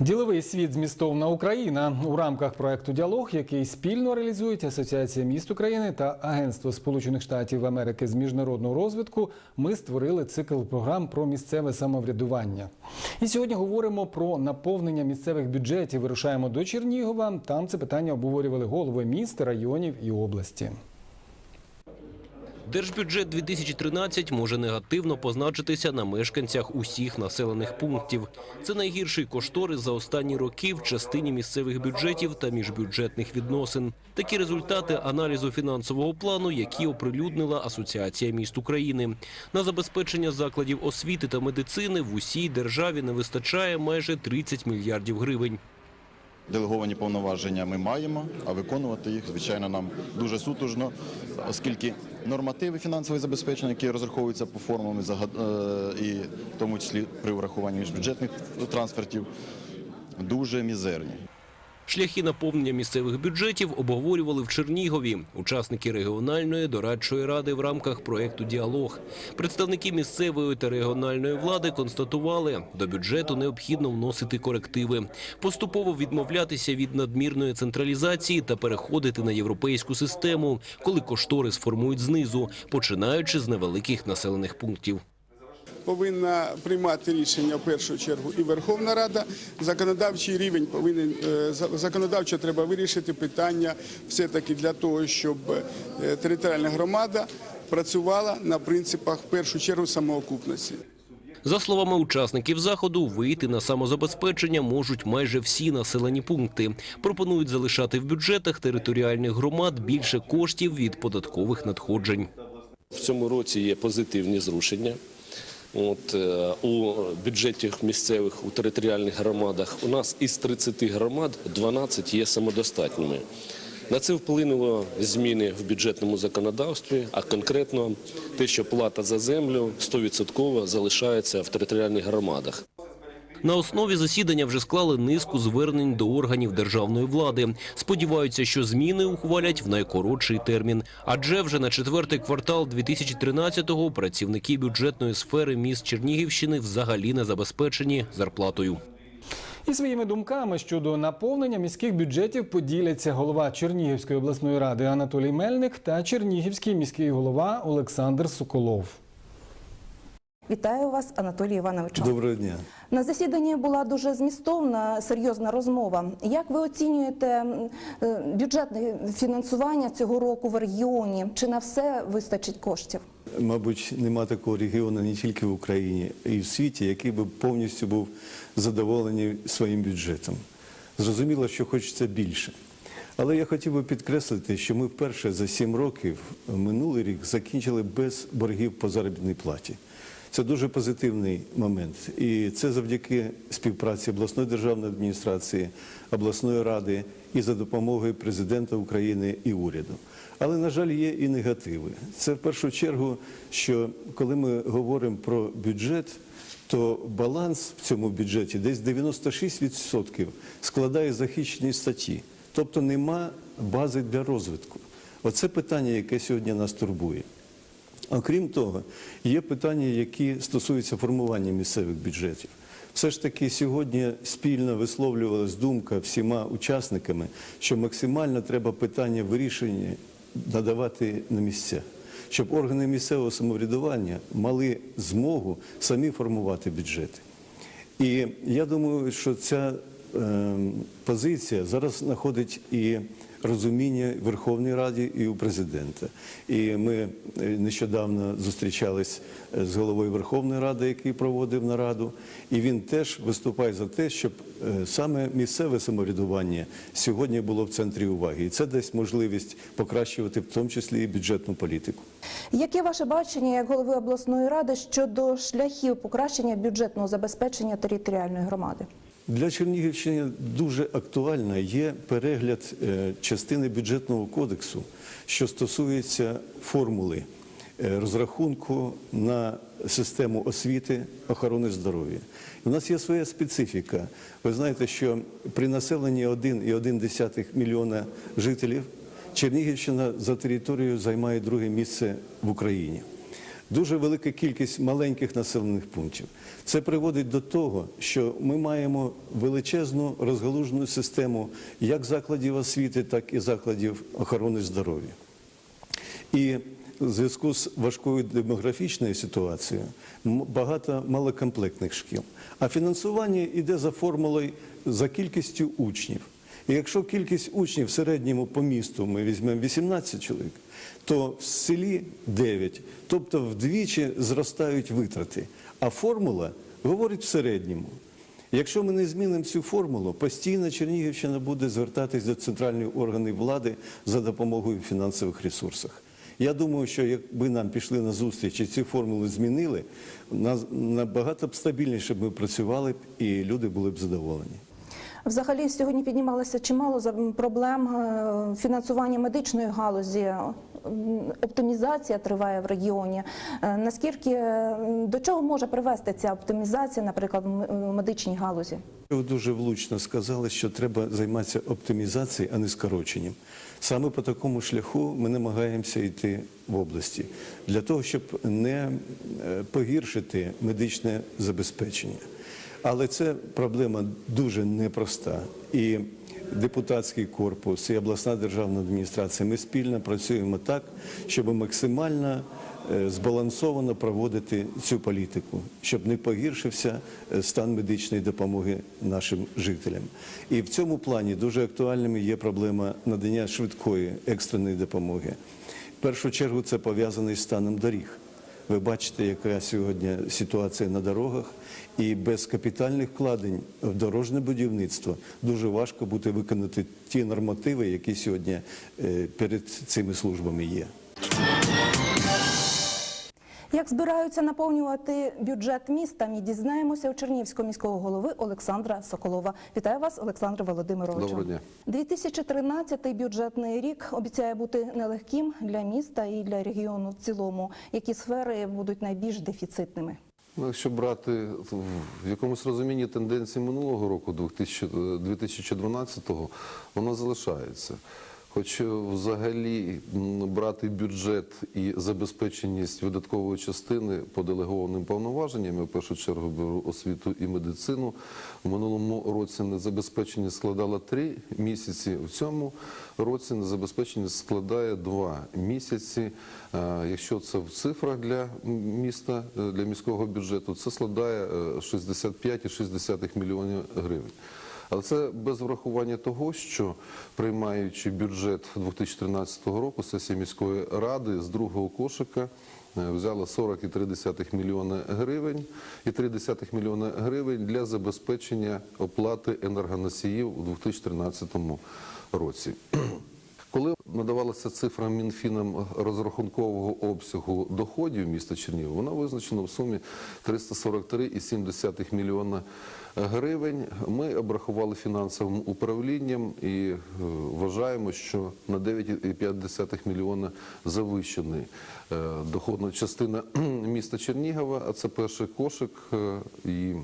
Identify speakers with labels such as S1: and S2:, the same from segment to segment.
S1: Діловий світ змістовна Україна у рамках проекту Діалог, який спільно реалізують Асоціація міст України та Агентство Сполучених Штатів Америки з міжнародного розвитку. Ми створили цикл програм про місцеве самоврядування. І сьогодні говоримо про наповнення місцевих бюджетів. Вирушаємо до Чернігова. Там це питання обговорювали голови міст, районів і області.
S2: Держбюджет 2013 може негативно позначитися на мешканцях усіх населених пунктів. Це найгірший кошторис за останні роки в частині місцевих бюджетів та міжбюджетних відносин. Такі результати аналізу фінансового плану, які оприлюднила Асоціація міст України. На забезпечення закладів освіти та медицини в усій державі не вистачає майже 30 мільярдів гривень.
S3: Делеговані повноваження ми маємо, а виконувати їх, звичайно, нам дуже сутужно, оскільки нормативи фінансового забезпечення, які розраховуються по формам е, і в тому числі при врахуванні міжбюджетних трансфертів, дуже мізерні.
S2: Шляхи наповнення місцевих бюджетів обговорювали в Чернігові. Учасники регіональної дорадчої ради в рамках проекту Діалог. Представники місцевої та регіональної влади констатували, до бюджету необхідно вносити корективи, поступово відмовлятися від надмірної централізації та переходити на європейську систему, коли кошторис формують знизу, починаючи з невеликих населених пунктів.
S4: Повинна приймати рішення в першу чергу і Верховна Рада. Законодавчий рівень повинен е, законодавчо треба вирішити питання все таки для того, щоб е, територіальна громада працювала на принципах в першу чергу самоокупності.
S2: За словами учасників заходу, вийти на самозабезпечення можуть майже всі населені пункти. Пропонують залишати в бюджетах територіальних громад більше коштів від податкових надходжень.
S5: В цьому році є позитивні зрушення. От, е, у бюджеті місцевих у територіальних громадах у нас із 30 громад 12 є самодостатніми. На це вплинуло зміни в бюджетному законодавстві, а конкретно те, що плата за землю 100% залишається в територіальних громадах.
S2: На основі засідання вже склали низку звернень до органів державної влади. Сподіваються, що зміни ухвалять в найкоротший термін. Адже вже на четвертий квартал 2013-го працівники бюджетної сфери міст Чернігівщини взагалі не забезпечені зарплатою.
S1: І своїми думками щодо наповнення міських бюджетів поділяться голова Чернігівської обласної ради Анатолій Мельник та Чернігівський міський голова Олександр Соколов.
S6: Вітаю вас, Анатолій Іванович.
S7: Доброго дня.
S6: На засіданні була дуже змістовна, серйозна розмова. Як ви оцінюєте е, бюджетне фінансування цього року в регіоні? Чи на все вистачить коштів?
S7: Мабуть, нема такого регіону не тільки в Україні, й в світі, який би повністю був задоволений своїм бюджетом. Зрозуміло, що хочеться більше. Але я хотів би підкреслити, що ми вперше за сім років минулий рік закінчили без боргів по заробітній платі. Це дуже позитивний момент. І це завдяки співпраці обласної державної адміністрації, обласної ради і за допомогою президента України і уряду. Але, на жаль, є і негативи. Це в першу чергу, що коли ми говоримо про бюджет, то баланс в цьому бюджеті десь 96% складає захищені статті. Тобто нема бази для розвитку. Оце питання, яке сьогодні нас турбує. Окрім того, є питання, які стосуються формування місцевих бюджетів. Все ж таки сьогодні спільно висловлювалась думка всіма учасниками, що максимально треба питання вирішення надавати на місця, щоб органи місцевого самоврядування мали змогу самі формувати бюджети. І я думаю, що ця позиція зараз знаходить і розуміння в Верховній Раді і у президента. І ми е, нещодавно зустрічались е, з головою Верховної Ради, який проводив нараду, і він теж виступає за те, щоб е, саме місцеве самоврядування сьогодні було в центрі уваги. І це дасть можливість покращувати в тому числі і бюджетну політику.
S6: Яке ваше бачення як голови обласної ради щодо шляхів покращення бюджетного забезпечення територіальної громади?
S7: Для Чернігівщини дуже актуально є перегляд е, частини бюджетного кодексу, що стосується формули е, розрахунку на систему освіти, охорони здоров'я. У нас є своя специфіка. Ви знаєте, що при населенні 1,1 мільйона жителів Чернігівщина за територією займає друге місце в Україні. Дуже велика кількість маленьких населених пунктів. Це приводить до того, що ми маємо величезну розгалужену систему як закладів освіти, так і закладів охорони здоров'я. І в зв'язку з важкою демографічною ситуацією багато малокомплектних шкіл. А фінансування йде за формулою за кількістю учнів. І якщо кількість учнів в середньому по місту ми візьмемо 18 чоловік, то в селі 9, тобто вдвічі зростають витрати. А формула говорить в середньому. Якщо ми не змінимо цю формулу, постійно Чернігівщина буде звертатись до центральних органів влади за допомогою фінансових ресурсів. Я думаю, що якби нам пішли на зустріч і ці формули змінили, набагато б стабільніше б ми працювали б і люди були б задоволені.
S6: Взагалі сьогодні піднімалося чимало проблем е, фінансування медичної галузі. Оптимізація триває в регіоні. Е, Наскільки е, до чого може привести ця оптимізація, наприклад, в медичній галузі?
S7: Ви дуже влучно сказали, що треба займатися оптимізацією, а не скороченням. Саме по такому шляху ми намагаємося йти в області для того, щоб не погіршити медичне забезпечення. Але це проблема дуже непроста. І депутатський корпус, і обласна державна адміністрація ми спільно працюємо так, щоб максимально е, збалансовано проводити цю політику, щоб не погіршився е, стан медичної допомоги нашим жителям. І в цьому плані дуже актуальними є проблема надання швидкої екстреної допомоги. В першу чергу це пов'язано із станом доріг. Ви бачите, яка сьогодні ситуація на дорогах, і без капітальних вкладень в дорожне будівництво дуже важко буде виконати ті нормативи, які сьогодні е, перед цими службами є.
S6: Як збираються наповнювати бюджет міста, ми дізнаємося у Чернігівського міського голови Олександра Соколова. Вітаю вас, Олександр Володимировичу.
S8: Доброго дня.
S6: 2013 бюджетний рік обіцяє бути нелегким для міста і для регіону в цілому. Які сфери будуть найбільш дефіцитними?
S8: Ну, якщо брати в якомусь розумінні тенденції минулого року, 2000 2012-го, вона залишається. Хоч е, взагалі брати бюджет і забезпеченість видаткової частини по делегованим повноваженням, я в першу чергу беру освіту і медицину. В минулому році незабезпеченість складала три місяці. В цьому році незабезпеченість складає два місяці. Е, Якщо це в цифрах для міста, е, для міського бюджету, це складає е, 65,6 мільйонів гривень. Але це без врахування того, що приймаючи бюджет 2013 року, сесія міської ради з другого кошика е, взяла 40,3 мільйони гривень і 3,3 мільйони гривень для забезпечення оплати енергоносіїв у 2013 році. Коли надавалася цифра Мінфіном розрахункового обсягу доходів міста Чернігова, вона визначена в сумі 343,7 мільйона гривень. Ми обрахували фінансовим управлінням і е, вважаємо, що на 9,5 мільйона завищений е, доходна частина міста Чернігова, а це перший кошик е, і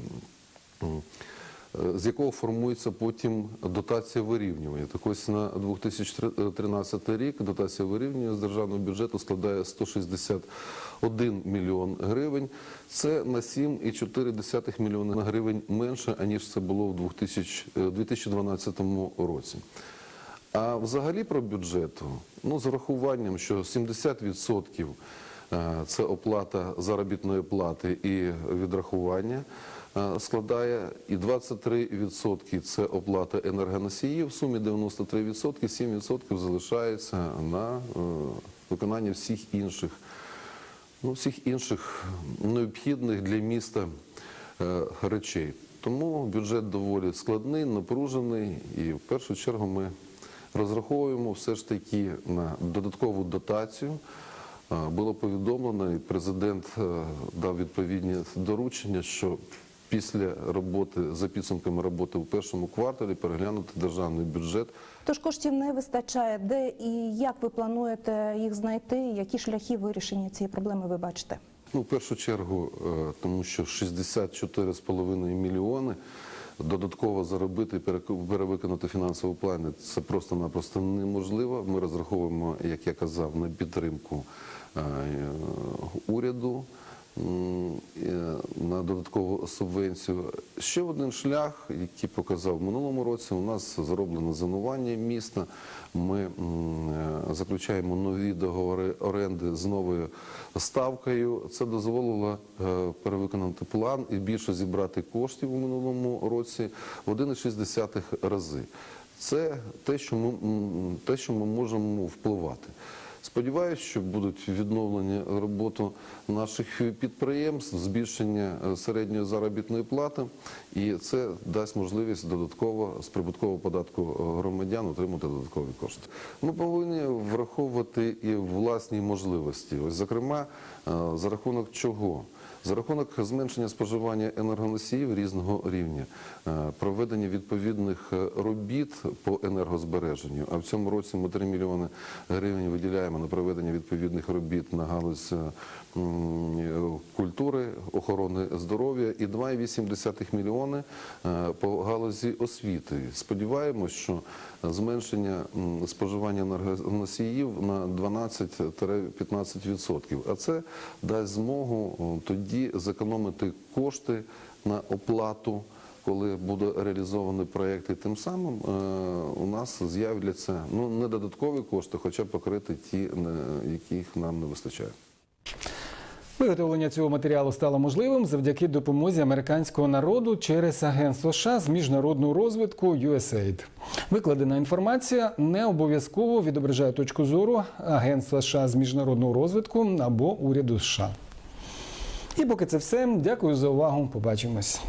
S8: з якого формується потім дотація вирівнювання. Так ось на 2013 рік дотація вирівнювання з державного бюджету складає 161 мільйон гривень. Це на 7,4 мільйона гривень менше, аніж це було в 2000 е, 2012 році. А взагалі про бюджету, ну з урахуванням, що 70% е, це оплата заробітної плати і відрахування е, складає, і 23% це оплата енергоносіїв, в сумі 93%, 7% залишається на е, виконання всіх інших ну, всіх інших необхідних для міста е, речей. Тому бюджет доволі складний, напружений, і в першу чергу ми розраховуємо все ж таки на додаткову дотацію. Було повідомлено, і президент е, дав відповідні доручення, що після роботи за підсумками роботи у першому кварталі переглянути державний бюджет
S6: Тож коштів не вистачає. Де і як ви плануєте їх знайти? Які шляхи вирішення цієї проблеми ви бачите?
S8: Ну, в першу чергу, е, тому що 64,5 мільйони додатково заробити і перевиконати фінансові плани це просто-напросто неможливо. Ми розраховуємо, як я казав, на підтримку уряду е, на додаткову субвенцію. Ще один шлях, який показав в минулому році, у нас зроблено зонування міста. Ми е, заключаємо нові договори оренди з новою ставкою. Це дозволило е, перевиконати план і більше зібрати коштів у минулому році в 1,6 рази. Це те, що ми, те, що ми можемо впливати. Сподіваюсь, що будуть відновлені роботу наших підприємств, збільшення е, середньої заробітної плати, і це дасть можливість додатково з прибуткового податку е, громадян отримати додаткові кошти. Ми повинні враховувати і власні можливості. Ось, зокрема, е, за рахунок чого? За рахунок зменшення споживання енергоносіїв різного рівня, е, проведення відповідних е, робіт по енергозбереженню. А в цьому році ми 3 мільйони гривень виділяємо на проведення відповідних робіт на галузь е, культури, охорони здоров'я і 2,8 мільйони по галузі освіти. Сподіваємось, що зменшення споживання енергоносіїв на 12-15%. А це дасть змогу о, тоді зекономити кошти на оплату. Коли буде реалізований проєкт, і тим самим е, у нас з'являться ну не додаткові кошти, хоча покрити ті, яких нам не вистачає.
S1: Виготовлення цього матеріалу стало можливим завдяки допомозі американського народу через Агентство США з міжнародного розвитку USAID. Викладена інформація не обов'язково відображає точку зору Агентства США з міжнародного розвитку або уряду США. І поки це все. Дякую за увагу. Побачимось.